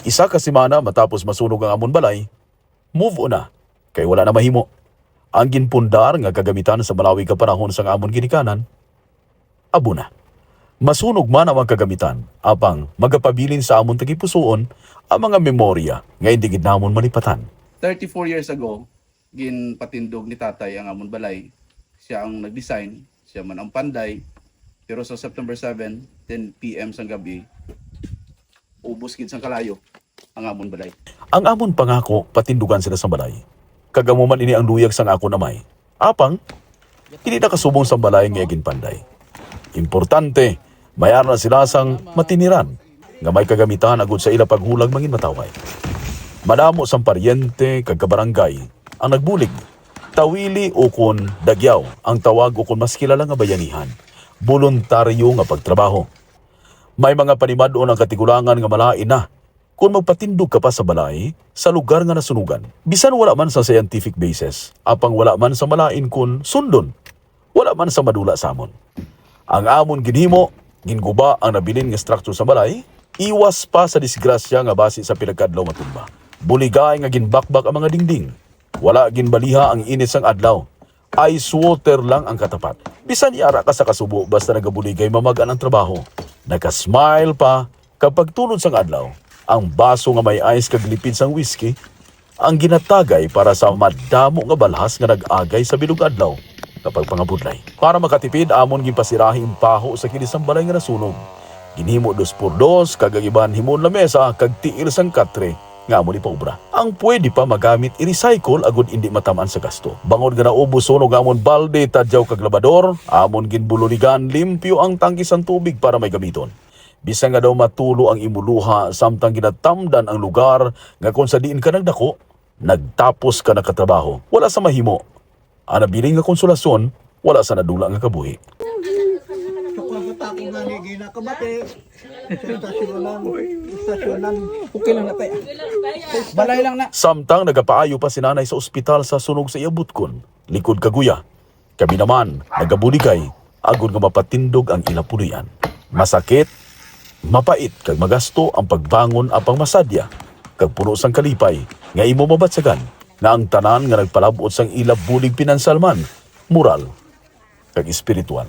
Isa ka semana matapos masunog ang amon balay, move on na, kay wala na mahimo. Ang ginpundar nga kagamitan sa malawi ka panahon sa amon ginikanan, abo na. Masunog man ang kagamitan, apang magapabilin sa amon tagipusoon ang mga memorya nga hindi gid namon malipatan. 34 years ago, ginpatindog ni tatay ang amon balay. Siya ang nag-design, siya man ang panday. Pero sa September 7, 10 PM sa gabi, ubos gid sang kalayo ang amon balay. Ang amon pangako patindugan sila sa balay. Kagamuman ini ang luyag sang ako namay. Apang, hindi na kasubong sa balay nga ginpanday. Importante, mayar na sila sang matiniran nga may kagamitan agud sa ila paghulag mangin mataway. Madamo sang paryente kag kabarangay ang nagbulig. Tawili o kun dagyaw ang tawag o kun mas kilala nga bayanihan. Voluntaryo nga pagtrabaho. May mga panimado ang katigulangan nga malain na kung magpatindog ka pa sa balay sa lugar nga nasunugan. Bisan wala man sa scientific basis, apang wala man sa malain kun sundon, wala man sa madula samon. Ang amon ginhimo, ginguba ang nabilin nga structure sa balay, iwas pa sa disgrasya nga base sa pinagkadlaw matumba. Buligay nga ginbakbak ang mga dingding. Wala ginbaliha ang init sang adlaw. Ice water lang ang katapat. Bisan iara ka sa kasubo basta nagabuligay mamagan ang trabaho. Naka-smile pa kapag tunod sang adlaw. Ang baso nga may ice kag lipid sang whiskey ang ginatagay para sa madamo nga balhas nga nag-agay sa bilog adlaw kapag pangabudlay. Para makatipid, amon ginpasirahi ang paho sa kilis ng balay nga nasunog. Ginhimo dos por dos, kagagiban himon la mesa, kag tiil sang katre, nga amon ipaubra. Ang pwede pa magamit i-recycle agud hindi matamaan sa gasto. Bangod nga naubos sunog amon balde, tadyaw kag labador, amon ginbulunigan, limpyo ang tangki sang tubig para may gamiton. Bisan nga daw matulo ang imuluha samtang ginatamdan ang lugar nga kung sa diin ka nagdako, nagtapos ka na katrabaho. Wala sa mahimo. Ang nabiling nga konsolasyon, wala sa nadula nga kabuhi. Tukang katako nga ni Gina Kabate. Sa Stasyonan. Stasyonan. Okay lang na tayo. Balay lang na. Samtang nagapaayo pa si nanay sa ospital sa sunog sa Iabutkon, likod kaguya. Kami naman, nagabuligay, agod nga mapatindog ang ilapulian. Masakit, mapait kag magasto ang pagbangon apang masadya kag puno sang kalipay nga imo mabatsagan nga ang tanan nga nagpalabot sang ila bulig pinansal man, moral kag espiritual.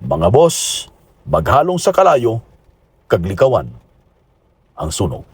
Mga boss, maghalong sa kalayo kag likawan ang sunog.